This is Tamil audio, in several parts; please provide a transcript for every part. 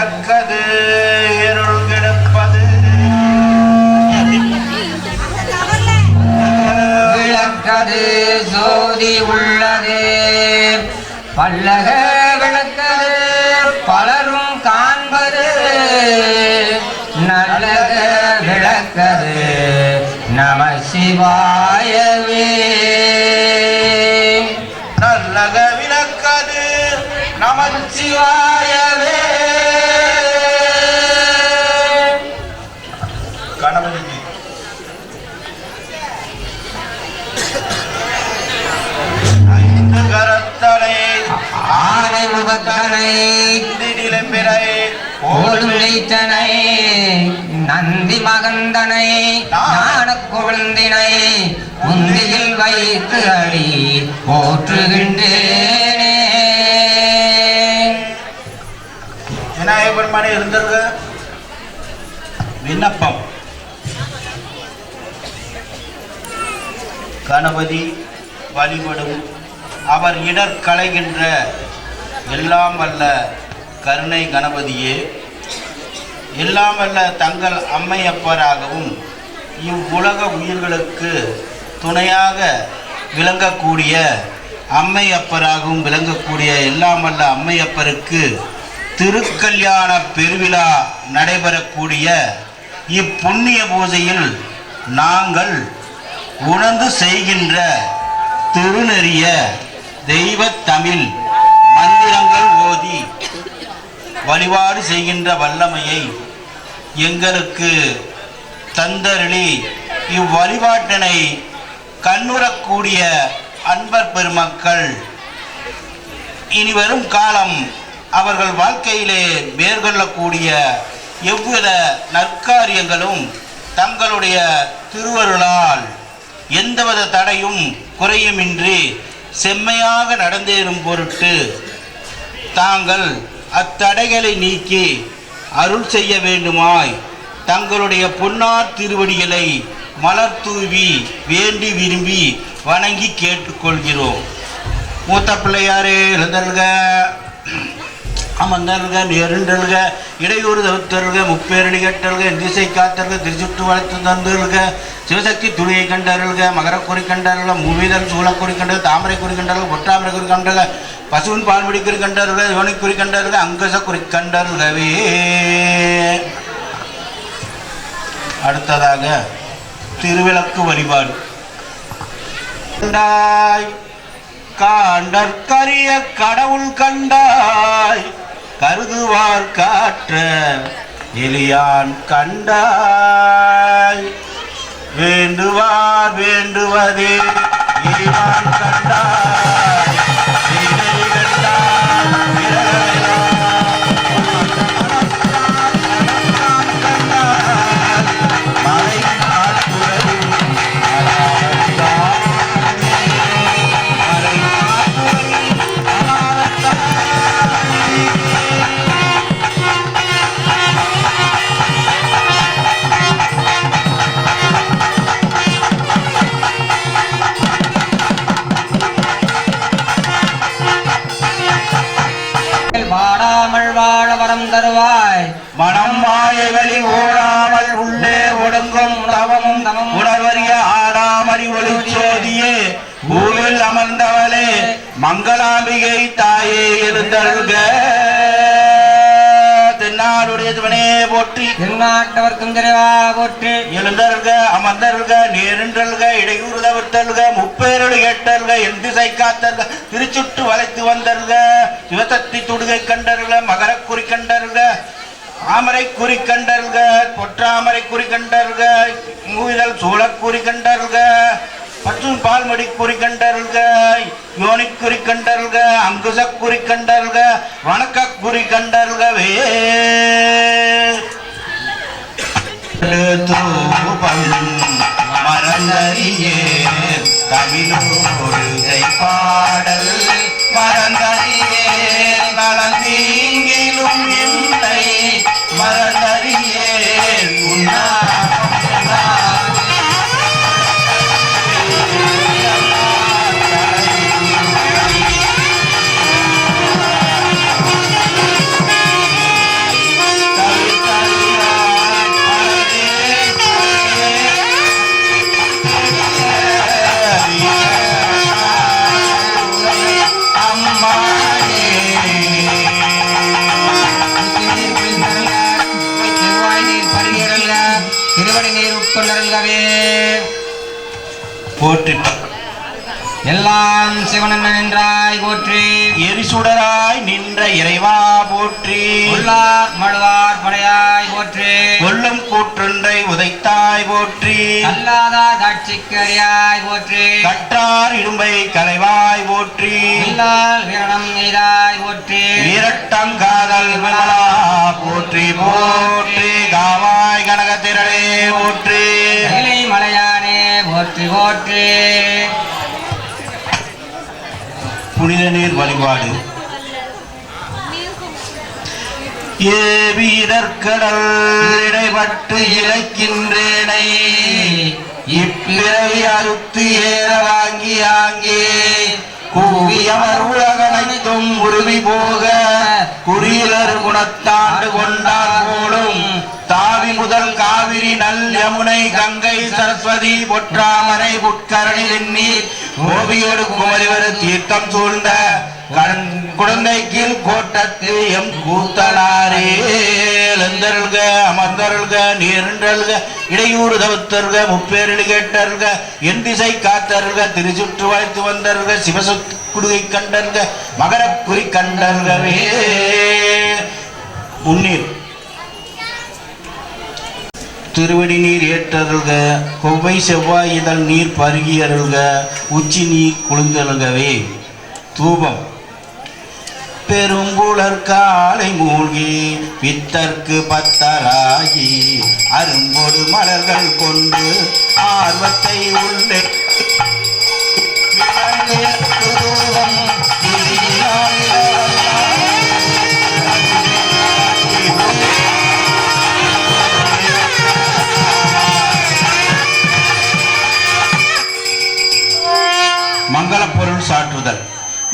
கிடக்கது இருள் கிடப்பது விளக்கது ஜோதி உள்ளது. பல்லக விளக்கது பலரும் காண்பது. நல்லக விளக்கது நம சிவா நந்தி மகந்தனை ஞான குழந்தினை உந்தியில் வைத்து அடி போற்றுகின்றேனே. விநாயக பெருமானே இருந்திருக்க? விண்ணப்பம். கணபதி வழிபடும் அவர் இடர் களைகின்ற எல்லாம் வல்ல கருணை கணபதியே எல்லாம் வல்ல தங்கள் அம்மையப்பராகவும் இவ்வுலக உயிர்களுக்கு துணையாக விளங்கக்கூடிய அம்மையப்பராகவும் விளங்கக்கூடிய எல்லாம் வல்ல அம்மையப்பருக்கு திருக்கல்யாண பெருவிழா நடைபெறக்கூடிய இப்புண்ணிய பூஜையில் நாங்கள் உணர்ந்து செய்கின்ற திருநெறிய தெய்வத் தமிழ் வழிபாடு செய்கின்ற வல்லமையை எங்களுக்கு தந்தருளி இவ்வழிபாட்டினை கண்ணுறக்கூடிய அன்பர் பெருமக்கள் இனி வரும் காலம் அவர்கள் வாழ்க்கையிலே மேற்கொள்ளக்கூடிய எவ்வித நற்காரியங்களும் தங்களுடைய திருவருளால் எந்தவித தடையும் குறையுமின்றி செம்மையாக நடந்தேறும் பொருட்டு தாங்கள் அத்தடைகளை நீக்கி அருள் செய்ய வேண்டுமாய் தங்களுடைய பொன்னார் திருவடிகளை மலர் தூவி வேண்டி விரும்பி வணங்கி கேட்டுக்கொள்கிறோம். மூத்த பிள்ளையாரே எழுந்தல்க அமர்ந்தல்க நெருண்டல்க இடையூறு தவிர்த்தல்க முப்பேரணி கட்டல்க திசை காத்தல்க திருச்சுட்டு வளர்த்து தந்தல்க சிவசக்தி துணியை கண்டருள்க மகரக்குறி கண்டருள்க மூவிதல் சூழக்குறி கண்டல் தாமரை குறி கண்டர்கள் ஒற்றாமரை குறி கண்டல்க பசுவின் பால்முடி குறி கண்டருள்க யோனி குறி அங்கச குறி அடுத்ததாக திருவிளக்கு வழிபாடு. கண்டாய் காண்டற்கரிய கடவுள் கண்டாய் கருதுவார் காற்ற எலியான் கண்டாய். வேண்டுவார் வேண்டுவதே எலியான் கண்டாய். மங்களாம்பிகை தாயே எழுந்தருள்க. தென்னாடுடைய சிவனே போற்றி. எந்நாட்டவர்க்கும் திரைவா போற்றி. எழுந்தருள்க அமர்ந்தருள்க நேரின்றல்க இடையூறு தவிர்த்தல்க முப்பேரொழி கேட்டல்க என் திசை காத்தல்க திருச்சுட்டு வளைத்து வந்தல்க சிவசக்தி துடுகை கண்டருள்க மகரக் குறி கண்டருள்க ஆமரை குறி கண்டருள்க பொற்றாமரை குறி கண்டருள்க மூவிதழ் சூழக் குறி கண்டருள்க. மற்றும் பால்மடி குறி யோனிக் யோனி அங்குச குறி வணக்க குறி கண்டருள்கவே தூபம் மறந்தறியே தமிழோடுகை பாடல் மறந்தறியே திருவடி நீர் உட்கொண்டருங்கவே போற்றி எல்லாம் சிவனன் நின்றாய் போற்றி. எரிசுடராய் நின்ற இறைவா போற்றி. உள்ளார் மழுவார் படையாய் போற்றி. கொல்லும் கூற்றொன்றை உதைத்தாய் போற்றி. கல்லாதார் காட்சிக்கு அறியாய் போற்றி. கற்றார் இடும்பை கலைவாய் போற்றி. இல்லால் வீரணம் எய்தாய் போற்றி. வீரட்டங்காதல் விமலா போற்றி போற்றி. காவாய் கனகத்திரளே போற்றி. மலையானே போற்றி போற்றி. புனித நீர் வழிபாடு. ஏ வீரற்கடல் இடைப்பட்டு இழைக்கின்றேனை இப்பிறவி அறுத்து ஏற வாங்கி ஆங்கே கூவியவர் உலகனைத்தும் உருவி போக குறியிலர் குணத்தாண்டு கொண்டார் போலும் தாவி முதல் காவிரி நல் யமுனை கங்கை சரஸ்வதி பொற்றாமரை புட்கரணி எண்ணி கோபியோடு குமரிவர் தீர்த்தம் சூழ்ந்த கண் குழந்தை கீழ் கோட்டத்து எம் கூத்தனாரே எழுந்தருள்க அமர்ந்தருள்க நீரன்றல்க இடையூறு தவிர்த்தருக முப்பேரில் கேட்டருக என் திசை காத்தருக திருச்சுற்று வாழ்த்து வந்தருக சிவசொத்து குடுகை கண்டருக மகரக் கண்டருகவே முன்னீர். திருவடி நீர் ஏற்றருள்க. கொவ்வை செவ்வாய் இதழ் நீர் பருகி அருள்க. உச்சி நீர் குளிர்ந்தருள்கவே தூபம். பெருங்குளர் காலை மூழ்கி பித்தர்க்கு பத்தராகி அரும்பொடு மலர்கள் கொண்டு ஆர்வத்தை உள் மங்கள சாற்றுதல்.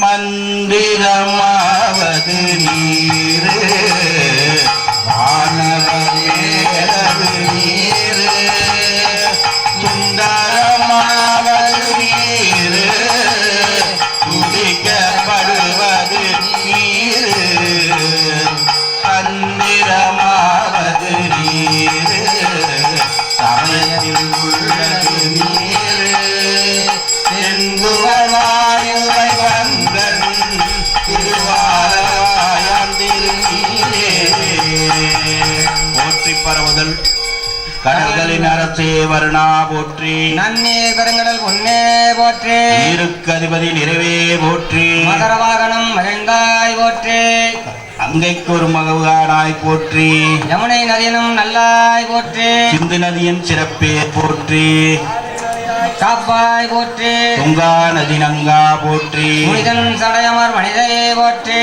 மந்திரமாவது நீரு வானவரேறது நீரு. சுந்தரமாவது போற்றி பரவுதல். கடல்களின் அரசே வருணா போற்றி. நன்னே கருங்கடல் பொன்னே போற்றி. நீருக்கு அதிபதி நிறைவே போற்றி. மகர வாகனம் மகிழ்ந்தாய் போற்றி. அங்கைக்கு ஒரு மகவானாய் போற்றி. யமுனை நதியனும் நல்லாய் போற்றி. சிந்து நதியின் சிறப்பே போற்றி. காப்பாய் போற்றி. துங்கா நதி நங்கா போற்றி. புனிதன் சடையமர் மனிதே போற்றி.